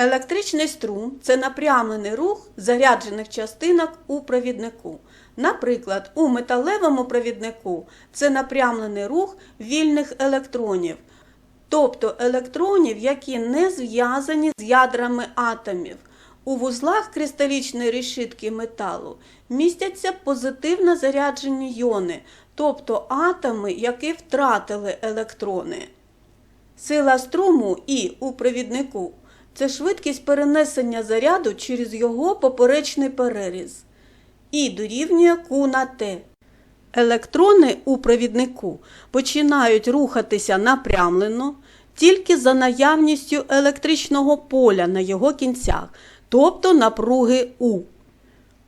Електричний струм це напрямлений рух заряджених частинок у провіднику. Наприклад, у металевому провіднику це напрямлений рух вільних електронів, тобто електронів, які не зв'язані з ядрами атомів. У вузлах кристалічної решітки металу містяться позитивно заряджені йони, тобто атоми, які втратили електрони. Сила струму І у провіднику це швидкість перенесення заряду через його поперечний переріз. І дорівнює Q на Т. Електрони у провіднику починають рухатися напрямлено тільки за наявністю електричного поля на його кінцях, тобто напруги У.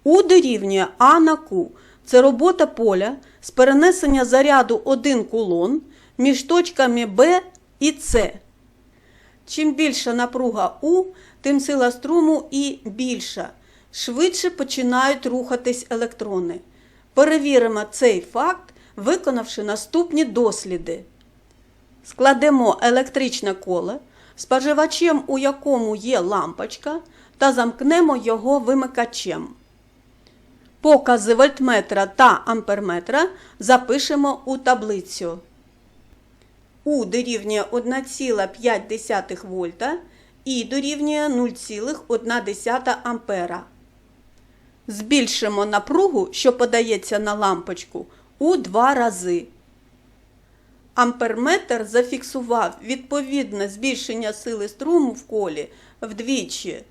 У дорівнює А на Q. Це робота поля з перенесення заряду 1 кулон між точками Б і С. Чим більша напруга У, тим сила струму і більша. Швидше починають рухатись електрони. Перевіримо цей факт, виконавши наступні досліди. Складемо електричне коле, споживачем у якому є лампочка, та замкнемо його вимикачем. Покази вольтметра та амперметра запишемо у таблицю. У дорівнює 1,5 вольта і дорівнює 0,1 ампера. Збільшимо напругу, що подається на лампочку, у два рази. Амперметр зафіксував відповідне збільшення сили струму в колі вдвічі.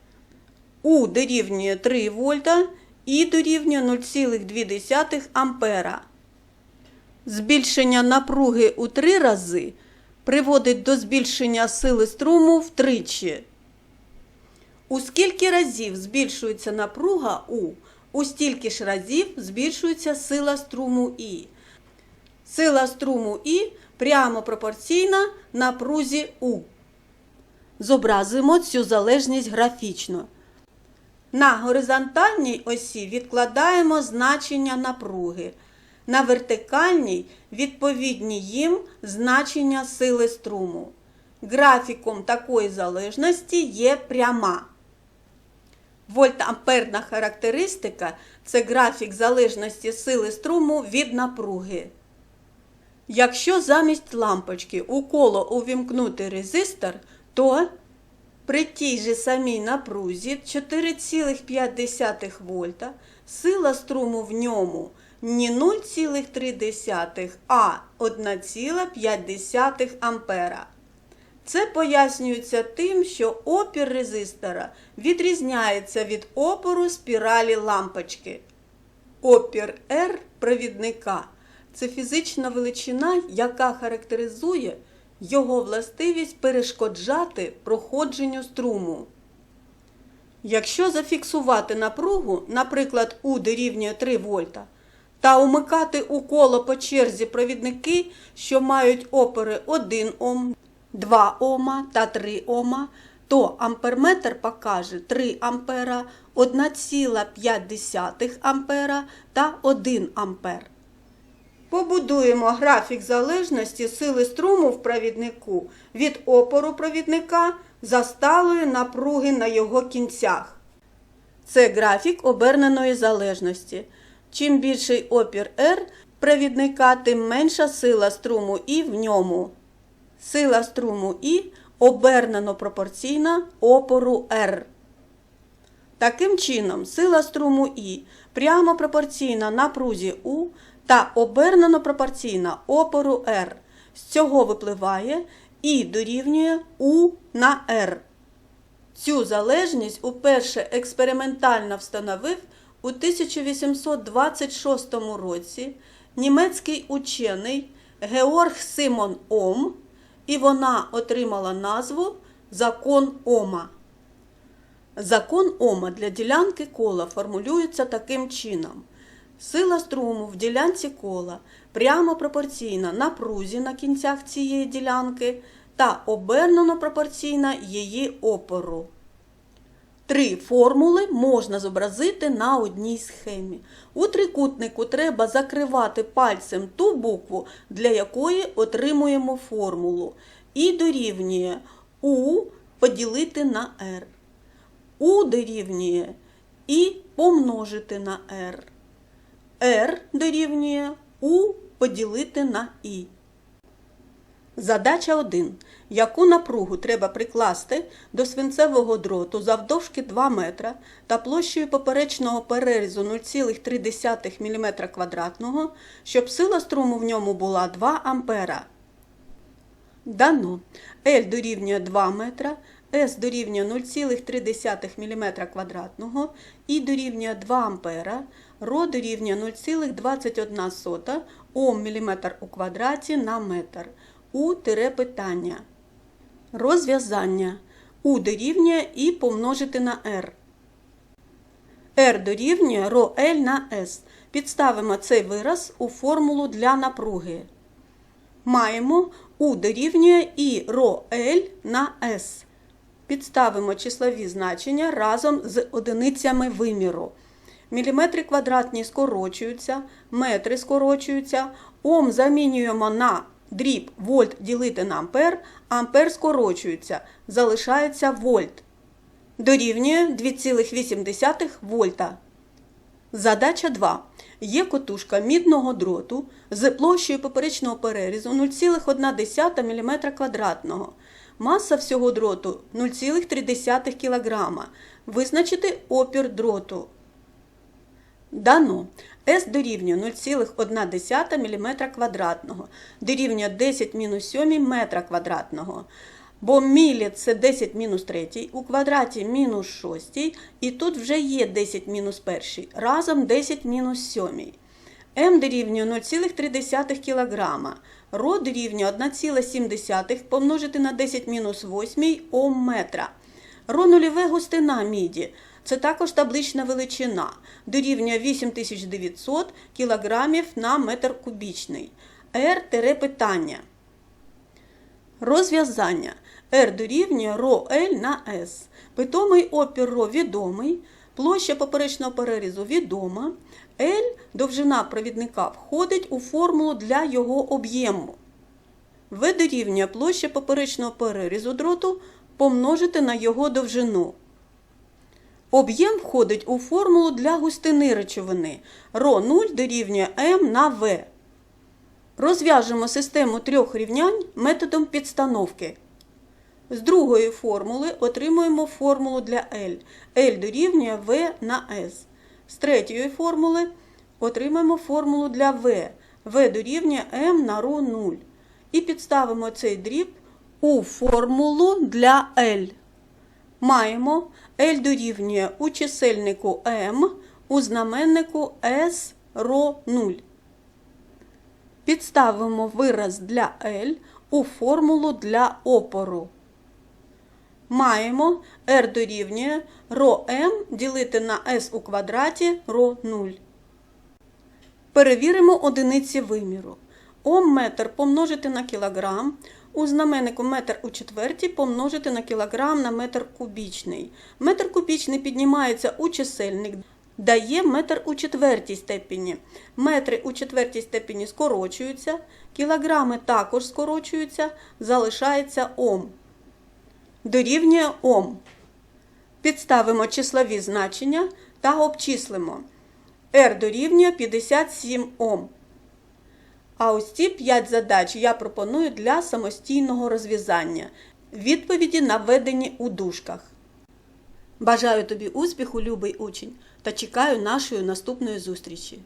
У дорівнює 3 вольта і дорівнює 0,2 ампера. Збільшення напруги у три рази приводить до збільшення сили струму втричі. У скільки разів збільшується напруга У, у стільки ж разів збільшується сила струму І. Сила струму І прямо пропорційна напрузі У. Зобразимо цю залежність графічно. На горизонтальній осі відкладаємо значення напруги. На вертикальній відповідні їм значення сили струму. Графіком такої залежності є пряма. Вольтамперна характеристика це графік залежності сили струму від напруги. Якщо замість лампочки у коло увімкнути резистор, то при тій же самій напрузі 4,5 вольта сила струму в ньому не 0,3, а 1,5 ампера. Це пояснюється тим, що опір резистора відрізняється від опору спіралі лампочки. Опір R провідника це фізична величина, яка характеризує його властивість перешкоджати проходженню струму. Якщо зафіксувати напругу, наприклад, У дорівнює 3 вольта, та умикати у коло по черзі провідники, що мають опори 1 Ом, 2 Ома та 3 Ома, то амперметр покаже 3 ампера, 1,5 ампера та 1 ампер. Побудуємо графік залежності сили струму в провіднику від опору провідника за сталої напруги на його кінцях. Це графік оберненої залежності. Чим більший опір R провідника, тим менша сила струму І в ньому. Сила струму І обернено пропорційна опору R. Таким чином, сила струму І прямо пропорційна напрузі У та обернено пропорційна опору R. З цього випливає І дорівнює У на R. Цю залежність уперше експериментально встановив у 1826 році німецький учений Георг Симон Ом, і вона отримала назву Закон Ома. Закон Ома для ділянки кола формулюється таким чином. Сила струму в ділянці кола прямо пропорційна напрузі на кінцях цієї ділянки та обернено пропорційна її опору. Три формули можна зобразити на одній схемі. У трикутнику треба закривати пальцем ту букву, для якої отримуємо формулу. І дорівнює У поділити на R. У дорівнює І помножити на R. R дорівнює У поділити на І. Задача 1. Яку напругу треба прикласти до свинцевого дроту завдовжки 2 метра та площею поперечного перерізу 0,3 мм квадратного, щоб сила струму в ньому була 2 ампера? Дано. L дорівнює 2 метра, S дорівнює 0,3 мм квадратного, І дорівнює 2 ампера, Ро дорівнює 0,21 Ом міліметр у квадраті на метр. У тире питання. Розв'язання. У дорівнює І помножити на R. R дорівнює ро L на S. Підставимо цей вираз у формулу для напруги. Маємо У дорівнює І ро L на S. Підставимо числові значення разом з одиницями виміру. Міліметри квадратні скорочуються, метри скорочуються, Ом замінюємо на дріб вольт ділити на ампер, ампер скорочується, залишається вольт. Дорівнює 2,8 вольта. Задача 2. Є котушка мідного дроту з площею поперечного перерізу 0,1 мм квадратного. Маса всього дроту 0,3 кг. Визначити опір дроту. Дано. С дорівнює 0,1 мм квадратного, дорівнює 10 мінус 7 метра квадратного. Бо мілі це 10 мінус 3, у квадраті мінус 6, і тут вже є 10 мінус 1, разом 10 мінус 7. М дорівнює 0,3 кг. Ро дорівнює 1,7 помножити на 10 мінус 8 Ом метра. Ро нульове густина міді. Це також таблична величина. Дорівнює 8900 кг на метр кубічний. Р тире питання. Розв'язання. R дорівнює ро L на S. Питомий опір ро відомий. Площа поперечного перерізу відома. L довжина провідника входить у формулу для його об'єму. В дорівнює площа поперечного перерізу дроту помножити на його довжину. Об'єм входить у формулу для густини речовини. Ро 0 дорівнює М на В. Розв'яжемо систему трьох рівнянь методом підстановки. З другої формули отримуємо формулу для L. L дорівнює V на S. З третьої формули отримаємо формулу для V. V дорівнює M на ро 0. І підставимо цей дріб у формулу для L. Маємо L дорівнює у чисельнику M, у знаменнику S ро 0. Підставимо вираз для L у формулу для опору. Маємо R дорівнює ро m ділити на S у квадраті ро 0. Перевіримо одиниці виміру. Ом метр помножити на кілограм. У знаменнику метр у четвертій помножити на кілограм на метр кубічний. Метр кубічний піднімається у чисельник, дає метр у четвертій степені. Метри у четвертій степені скорочуються, кілограми також скорочуються, залишається ом. Дорівнює ом. Підставимо числові значення та обчислимо. R дорівнює 57 Ом. А ось ці 5 задач я пропоную для самостійного розв'язання. Відповіді наведені у дужках. Бажаю тобі успіху, любий учень, та чекаю нашої наступної зустрічі.